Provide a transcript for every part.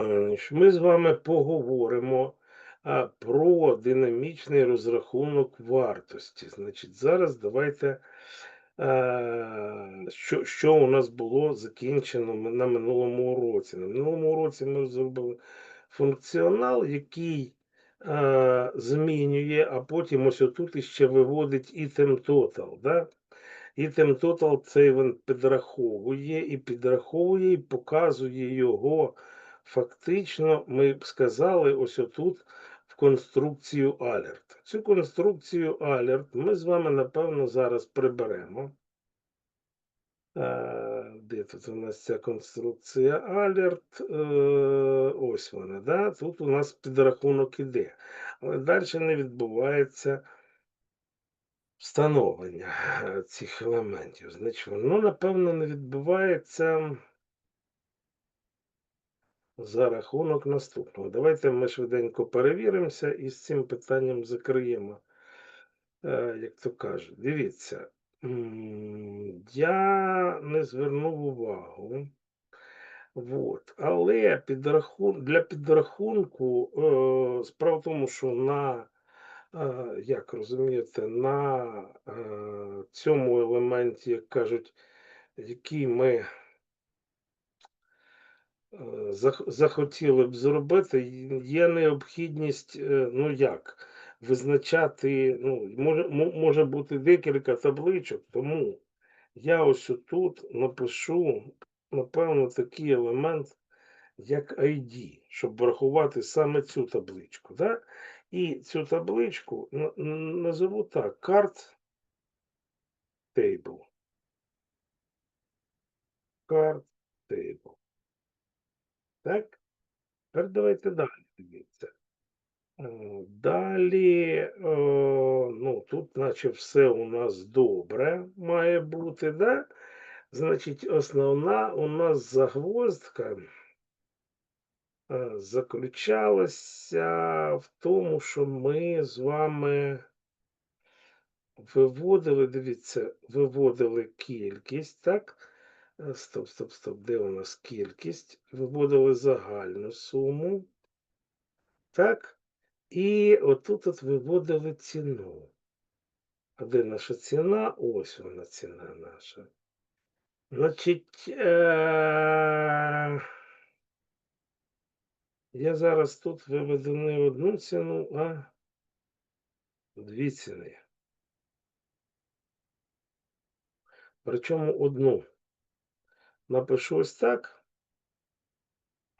Е, Ми з вами поговоримо про динамічний розрахунок вартості. Значить, зараз давайте, е, що, що у нас було закінчено на минулому уроці. На минулому уроці ми зробили функціонал, який е, змінює, а потім ось отут іще виводить item total. Да? Item total це він підраховує і підраховує і показує його фактично, ми б сказали, ось отут в конструкцію alert. Цю конструкцію alert ми з вами, напевно, зараз приберемо. Е, Де тут у нас ця конструкція alert? Е, Ось вона. Да? Тут у нас підрахунок іде. Але далі не відбувається встановлення е, цих елементів. Значить, воно, напевно, не відбувається за рахунок наступного. Давайте ми швиденько перевіримося і з цим питанням закриємо. Е, Як то кажуть, дивіться, я не звернув увагу. Вот. Але підрахун... для підрахунку е, справа в тому, що на, е, як розумієте, на е, цьому елементі, як кажуть, який ми захотіли б зробити, є необхідність, е, ну як, визначати, ну, може, може бути декілька табличок, тому я ось тут напишу, напевно, такий елемент, як ID, щоб врахувати саме цю табличку. Да? І цю табличку на- назову так: card table. Card table. Так? Тепер давайте далі дивіться. Е, Далі, е, ну, тут, наче все у нас добре має бути, да? Значить, основна у нас загвоздка е, заключалася в тому, що ми з вами виводили, дивіться, виводили кількість, так? Е, Стоп, стоп, стоп, де у нас кількість? Виводили загальну суму. Так? І отут от виводили ціну. А де наша ціна? Ось вона ціна наша. Значить, е- я зараз тут виведу не одну ціну, а дві ціни. Причому одну напишу ось так,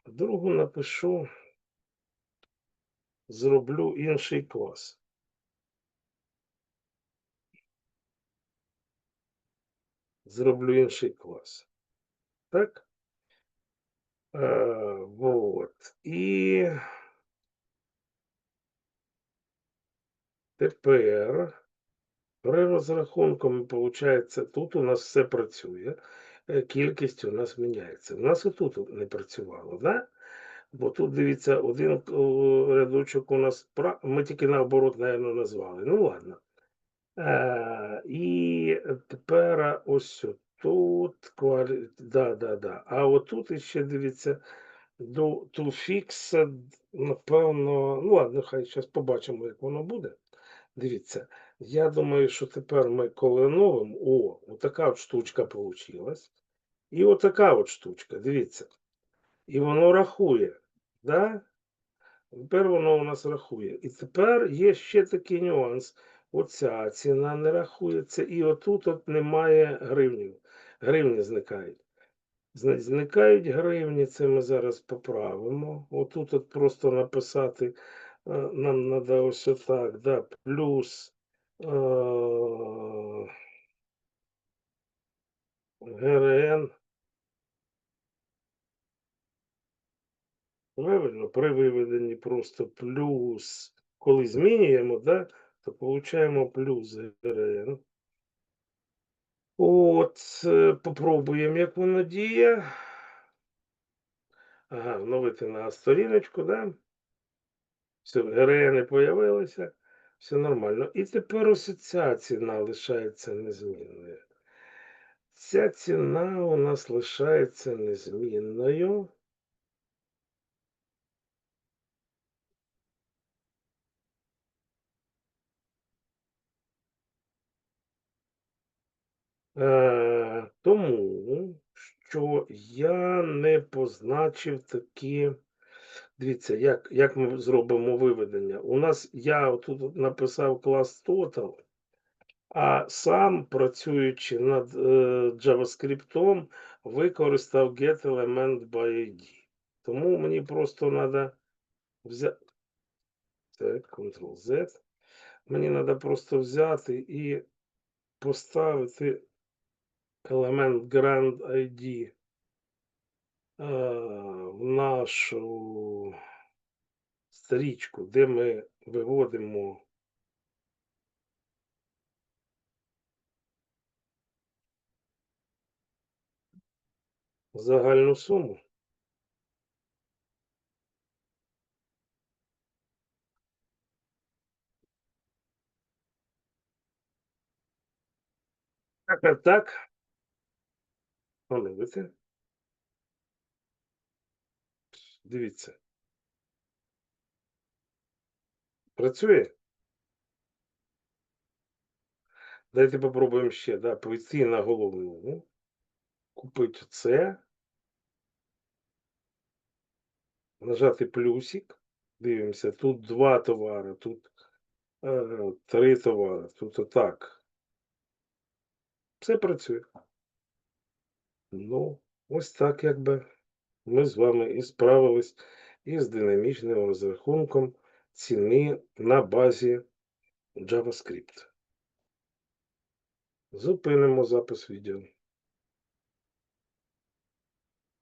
другу напишу, зроблю інший клас. Зроблю інший клас. Так? Е, вот. І тепер при розрахунку, виходить, тут у нас все працює, кількість у нас міняється. У нас і тут не працювало, да? Бо тут, дивіться, один рядочок у нас, ми тільки наоборот, наверное, назвали. Ну ладно. Е, і тепер ось тут, да, да, да. А отут іще дивіться, до fix, напевно, ну ладно, хай зараз побачимо, як воно буде. Дивіться, я думаю, що тепер ми коли новим, о, отака от штучка получилась. І отака от штучка, дивіться. І воно рахує, да? Тепер воно у нас рахує. І тепер є ще такий нюанс. Оця ціна не рахується, і отут от немає гривнів. Гривні зникають. Зникають гривні, це ми зараз поправимо. Отут от просто написати, е, нам треба ось отак, да, плюс ГРН. Правильно, при виведенні просто плюс, коли змінюємо, да, то получаємо плюс ГРН. От, е, попробуємо, як воно діє. Ага, вновити на сторіночку, да? Все, ГРН появилися, все нормально. І тепер ось ця ціна лишається незмінною. Ця ціна у нас лишається незмінною. Е, тому що я не позначив такі Дивіться, як, як ми зробимо виведення. У нас я отут от написав клас Total, а сам, працюючи над е, JavaScript, використав getElement by ID. Тому мені просто треба взяти. Ctrl-Z. Мені треба просто взяти і поставити елемент Grand ID в нашу стрічку, де ми виводимо загальну суму. Так, так. Подивіться. Дивіться. Працює? Давайте попробуємо ще, да, пройти на головну, купити це, нажати плюсик. Дивимося, тут два товари, тут е, три товари, тут отак. Все працює. Ну, ось так якби ми з вами і справились із динамічним розрахунком ціни на базі JavaScript. Зупинимо запис відео.